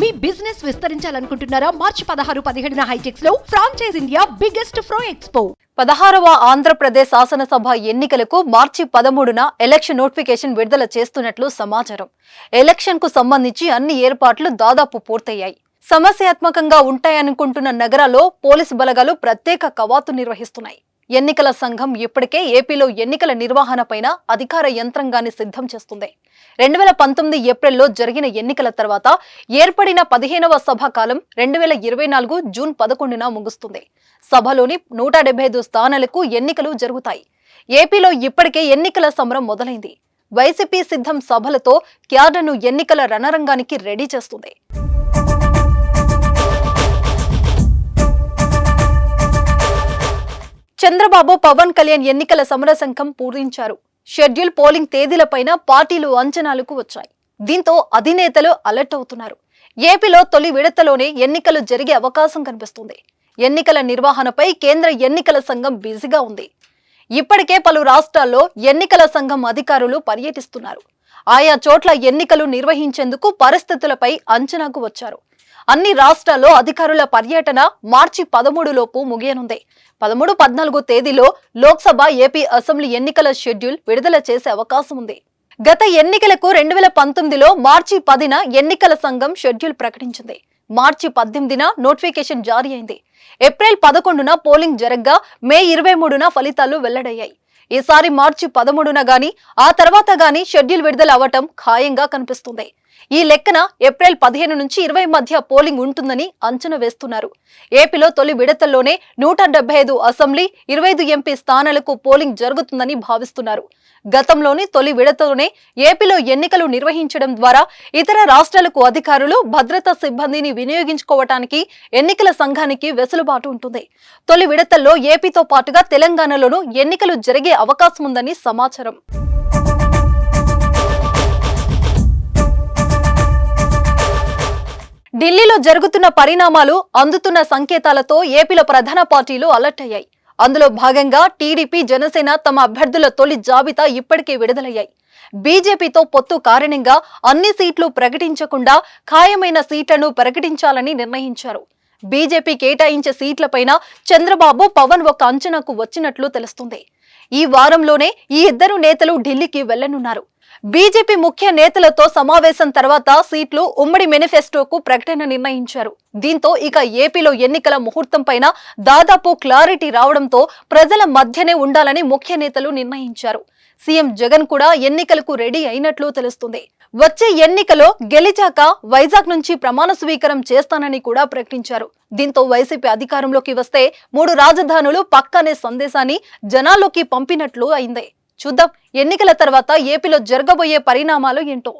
మీ business విస్తరించాలనుకుంటున్నారా? మార్చి పదహారు పదిహేడున హైటెక్స్లో ఫ్రాంచైజ్ ఇండియా బిగ్గెస్ట్ ఫ్రో ఎక్స్పో పదహారవ ఆంధ్రప్రదేశ్ శాసనసభ ఎన్నికలకు మార్చి పదమూడున ఎలక్షన్ నోటిఫికేషన్ విడుదల చేస్తున్నట్లు సమాచారం. ఎలక్షన్కు సంబంధించి అన్ని ఏర్పాట్లు దాదాపు పూర్తయ్యాయి. సమస్యాత్మకంగా ఉంటాయనుకుంటున్న నగరాల్లో పోలీసు బలగాలు ప్రత్యేక కవాతు నిర్వహిస్తున్నాయి. ఎన్నికల సంఘం ఇప్పటికే ఏపీలో ఎన్నికల నిర్వహణపైన అధికార యంత్రాంగాన్ని సిద్ధం చేస్తుంది. రెండు వేల పంతొమ్మిది ఏప్రిల్లో జరిగిన ఎన్నికల తర్వాత ఏర్పడిన పదిహేనవ సభ కాలం రెండు వేల ఇరవై నాలుగు జూన్ పదకొండున ముగుస్తుంది. సభలోని నూట డెబ్బై ఐదు స్థానాలకు ఎన్నికలు జరుగుతాయి. ఏపీలో ఇప్పటికే ఎన్నికల సమరం మొదలైంది. వైసీపీ సిద్ధం సభలతో క్యాడర్ను ఎన్నికల రణరంగానికి రెడీ చేస్తుంది. చంద్రబాబు పవన్ కళ్యాణ్ ఎన్నికల సమర సంఘం పూరించారు. షెడ్యూల్ పోలింగ్ తేదీలపైన పార్టీలు అంచనాలకు వచ్చాయి. దీంతో అధినేతలు అలర్ట్ అవుతున్నారు. ఏపీలో తొలి విడతలోనే ఎన్నికలు జరిగే అవకాశం కనిపిస్తుంది. ఎన్నికల నిర్వహణపై కేంద్ర ఎన్నికల సంఘం బిజీగా ఉంది. ఇప్పటికే పలు రాష్ట్రాల్లో ఎన్నికల సంఘం అధికారులు పర్యటిస్తున్నారు. ఆయా చోట్ల ఎన్నికలు నిర్వహించేందుకు పరిస్థితులపై అంచనాకు వచ్చారు. అన్ని రాష్ట్రాల్లో అధికారుల పర్యటన మార్చి పదమూడు లోపు ముగియనుంది. పదమూడు పద్నాలుగు తేదీలో లోక్సభ ఏపీ అసెంబ్లీ ఎన్నికల షెడ్యూల్ విడుదల చేసే అవకాశం ఉంది. గత ఎన్నికలకు రెండు వేల పంతొమ్మిదిలో మార్చి పదిన ఎన్నికల సంఘం షెడ్యూల్ ప్రకటించింది. మార్చి పద్దెనిమిదిన నోటిఫికేషన్ జారీ అయింది. ఏప్రిల్ పదకొండున పోలింగ్ జరగ్గా మే ఇరవై మూడున ఫలితాలు వెల్లడయ్యాయి. ఈసారి మార్చి పదమూడున గాని ఆ తర్వాత గాని షెడ్యూల్ విడుదల అవ్వటం ఖాయంగా కనిపిస్తుంది. ఈ లెక్కన ఏప్రిల్ పదిహేను నుంచి ఇరవై మధ్య పోలింగ్ ఉంటుందని అంచనా వేస్తున్నారు. ఏపీలో తొలి విడతల్లోనే నూట ఐదు అసెంబ్లీ ఇరవై ఐదు ఎంపీ స్థానాలకు పోలింగ్ జరుగుతుందని భావిస్తున్నారు. గతంలోని తొలి విడతలోనే ఏపీలో ఎన్నికలు నిర్వహించడం ద్వారా ఇతర రాష్ట్రాలకు అధికారులు భద్రతా సిబ్బందిని వినియోగించుకోవటానికి ఎన్నికల సంఘానికి వెసులుబాటు ఉంటుంది. తొలి విడతల్లో ఏపీతో పాటుగా తెలంగాణలోనూ ఎన్నికలు జరిగే అవకాశం ఉందని సమాచారం. ఢిల్లీలో జరుగుతున్న పరిణామాలు అందుతున్న సంకేతాలతో ఏపీలో ప్రధాన పార్టీలు అలర్ట్ అయ్యాయి. అందులో భాగంగా టీడీపీ జనసేన తమ అభ్యర్థుల తొలి జాబితా ఇప్పటికే విడుదలయ్యాయి. బీజేపీతో పొత్తు కారణంగా అన్ని సీట్లు ప్రకటించకుండా ఖాయమైన సీట్లను ప్రకటించాలని నిర్ణయించారు. బీజేపీ కేటాయించే సీట్లపైన చంద్రబాబు పవన్ ఒక అంచనాకు వచ్చినట్లు తెలుస్తుంది. ఈ వారంలోనే ఈ ఇద్దరు నేతలు ఢిల్లీకి వెళ్ళనున్నారు బీజేపీ ముఖ్య నేతలతో సమావేశం తర్వాత సీట్లు ఉమ్మడి మేనిఫెస్టోకు ప్రకటన నిర్ణయించారు. దీంతో ఇక ఏపీలో ఎన్నికల ముహూర్తం పైన దాదాపు క్లారిటీ రావడంతో ప్రజల మధ్యనే ఉండాలని ముఖ్య నేతలు నిర్ణయించారు. సీఎం జగన్ కూడా ఎన్నికలకు రెడీ అయినట్లు తెలుస్తుంది. వచ్చే ఎన్నికలో గెలిచాక వైజాగ్ నుంచి ప్రమాణ స్వీకారం చేస్తానని కూడా ప్రకటించారు. దీంతో వైసీపీ అధికారంలోకి వస్తే మూడు రాజధానులు పక్కనే సందేశాన్ని జనాల్లోకి పంపినట్లు అయింది. చూద్దాం ఎన్నికల తర్వాత ఏపీలో జరగబోయే పరిణామాలు ఏంటో.